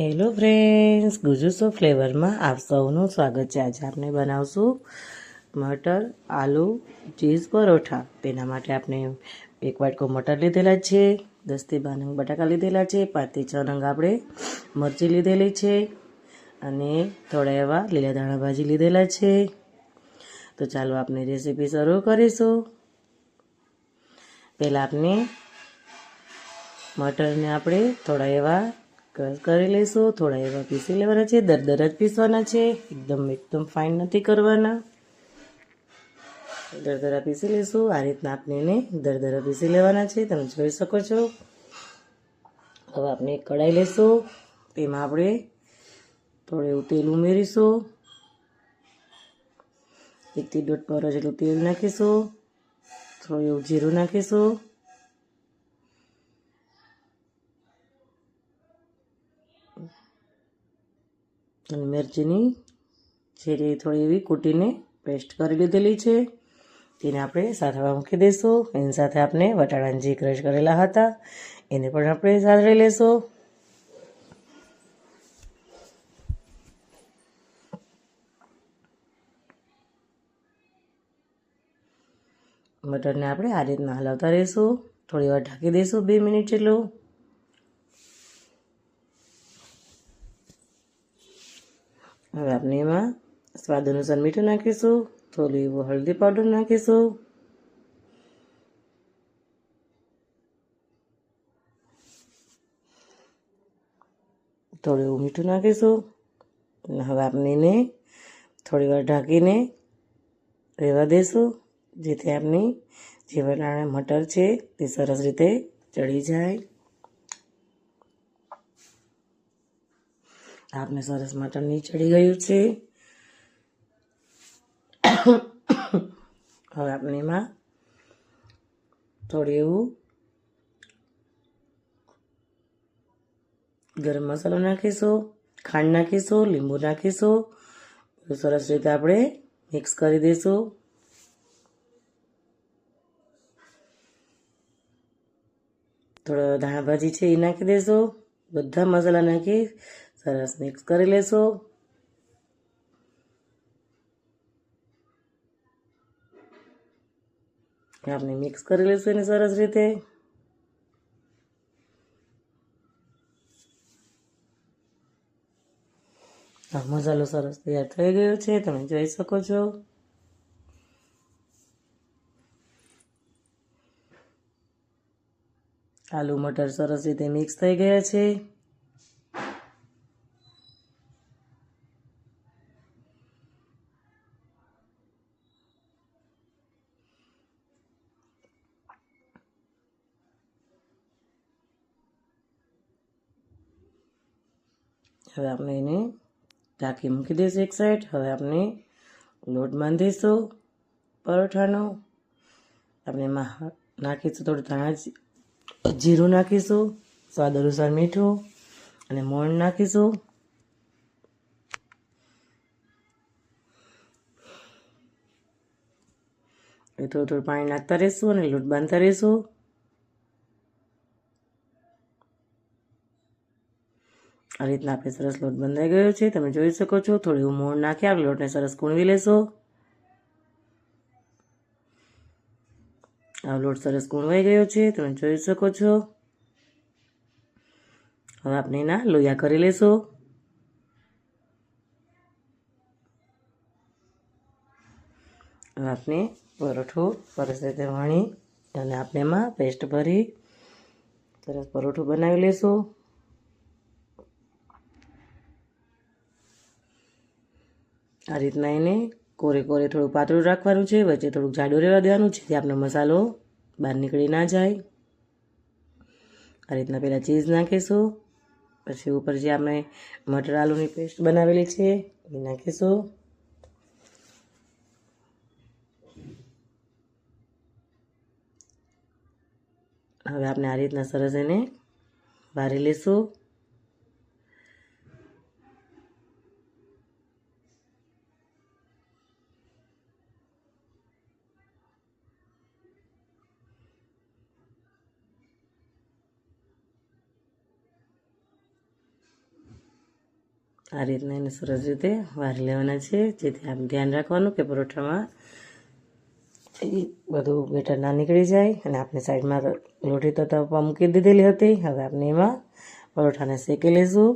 Hello friends ગુજુસો ફ્લેવરમાં આપ સૌનું સ્વાગત છે. આજે આપણે બનાવશું મટર, આલુ, ચીઝ, પરોઠા. તેના માટે આપણે એક વાટકો મટર લીધેલા છે, દસથી બાર નંગ બટાકા લીધેલા છે, પાંચથી છ નંગ આપણે મરચી લીધેલી છે અને થોડા એવા લીલા દાણા ભાજી લીધેલા છે. તો ચાલો આપણે રેસીપી શરૂ કરીશું. પહેલાં આપણે મટરને આપણે થોડા એવા ક્રશ કરી લઈશું. થોડા એવા પીસી લેવાના છે. દરદર જ પીસવાના છે. એકદમ એકદમ ફાઇન નથી કરવાના. દરદરા પીસી લઈશું. આ રીતના આપણે એને દરદરા પીસી લેવાના છે. તમે જોઈ શકો છો. હવે આપણે કઢાઈ લઈશું. તેમાં આપણે થોડું એવું તેલ ઉમેરીશું. એકથી દોઢ પર જેટલું તેલ નાખીશું. થોડું એવું જીરું નાખીશું. અને મિરચીની છેરી થોડી એવી કૂટીને પેસ્ટ કરી લીધેલી છે. તેને આપણે સાથળવા મૂકી દઈશું. એની સાથે આપણે વટાણાને જે ક્રશ કરેલા હતા, એને પણ આપણે સાતળી લઈશું મટરને આપણે આ રીતના હલાવતા રહીશું. થોડી વાર ઢાંકી દઈશું બે મિનિટ જેટલું. હવે આપણે એમાં સ્વાદ અનુસાર મીઠું નાખીશું થોડું એવું હળદી પાવડર નાખીશું થોડું એવું મીઠું નાખીશું હવે આપણે એને થોડી વાર ઢાંકીને રહેવા દઈશું જેથી આપણી જે વટાણા મટર છે તે સરસ રીતે ચડી જાય આપને સરસ મટન ચડી ગયું છે. હવે આપણે એમાં થોડું એવું ગરમ મસાલો નાખીશું, ખાંડ નાખીશું, લીંબુ નાખીશું. સરસ રીતે આપણે મિક્સ કરી દઈશું. થોડો ધાણા ભાજી છે એ નાખી દઈશું. બધા મસાલા નાખી સરસ મિક્સ કરી લેશો. આપણે મિક્સ કરી લેશું એને સરસ રીતે. મસાલો સરસ તૈયાર થઈ ગયો છે, તમે જોઈ શકો છો. આલુ મટર સરસ રીતે મિક્સ થઈ ગયા છે. હવે આપણે એને ઢાંકી મૂકી દઈશું એક સાઈડ હવે આપણે લોટ બાંધીશું પરોઠાનો. આપણે એમાં નાખીશું થોડું ધાણા જીરું નાખીશું, સ્વાદ અનુસાર મીઠું અને મોણ નાખીશું. એ થોડું થોડું પાણી નાખતા રહીશું અને લોટ બાંધતા રહીશું. આ રીતના આપણે સરસ લોટ બંધાઈ ગયો છે. તમે જોઈ શકો છો, થોડું મોણ નાખી આપણે લોટને સરસ કૂણવી લેશો. આ લોટ સરસ કૂણવાઈ ગયો છે, તમે જોઈ શકો છો. હવે આપણે એના લોયા કરી લેશો. હવે આપણે પરોઠું સરસ રીતે વણી અને આપણે એમાં પેસ્ટ ભરી સરસ પરોઠું બનાવી લેશું. આ રીતના એને કોરે કોરે થોડું પાતળું રાખવાનું છે, વચ્ચે થોડુંક જાડું રહેવા દેવાનું છે, જેથી આપણો મસાલો બહાર નીકળી ના જાય. આ રીતના પહેલાં ચીઝ નાખીશું, પછી ઉપર જે આપણે મટર આલુની પેસ્ટ બનાવેલી છે, એ નાખીશું. હવે આપણે આ રીતના સરસ એને વારી લઈશું આ રીતના એને સરસ રીતે વારી લેવાના છે. જેથી આમ ધ્યાન રાખવાનું કે પરોઠામાં બધું બેટર ના નીકળી જાય. અને આપણે સાઈડમાં લોટી તો તપવા મૂકી દીધેલી હતી. હવે આપણે એમાં પરોઠાને શેકી લઈશું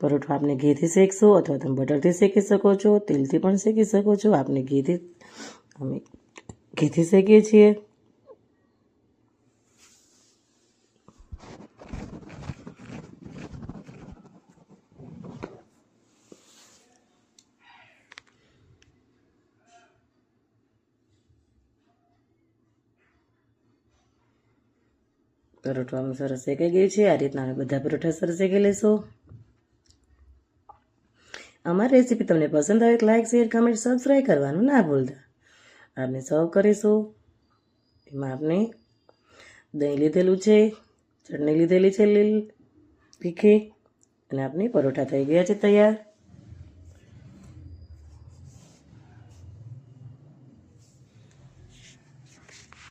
પરોઠો આપણે ઘીથી શેકશું અથવા તમે બટરથી શેકી શકો છો, તેલથી પણ શેકી શકો છો. આપણે ઘીથી અમે ઘીથી શેકીએ છીએ. પરોઠો આમ સરસ શેકાઈ ગયું છે. આ રીતના અમે બધા પરોઠા સરસ શેકી લઈશું અમારી રેસીપી તમને પસંદ આવે લાઇક શેર કમેન્ટ સબસ્ક્રાઈબ કરવાનું ના ભૂલતા. આપણે સર્વ કરીશું. એમાં આપણે દહીં લીધેલું છે, ચટણી લીધેલી છે લીલ તીખી, અને આપણે પરોઠા થઈ ગયા છે તૈયાર.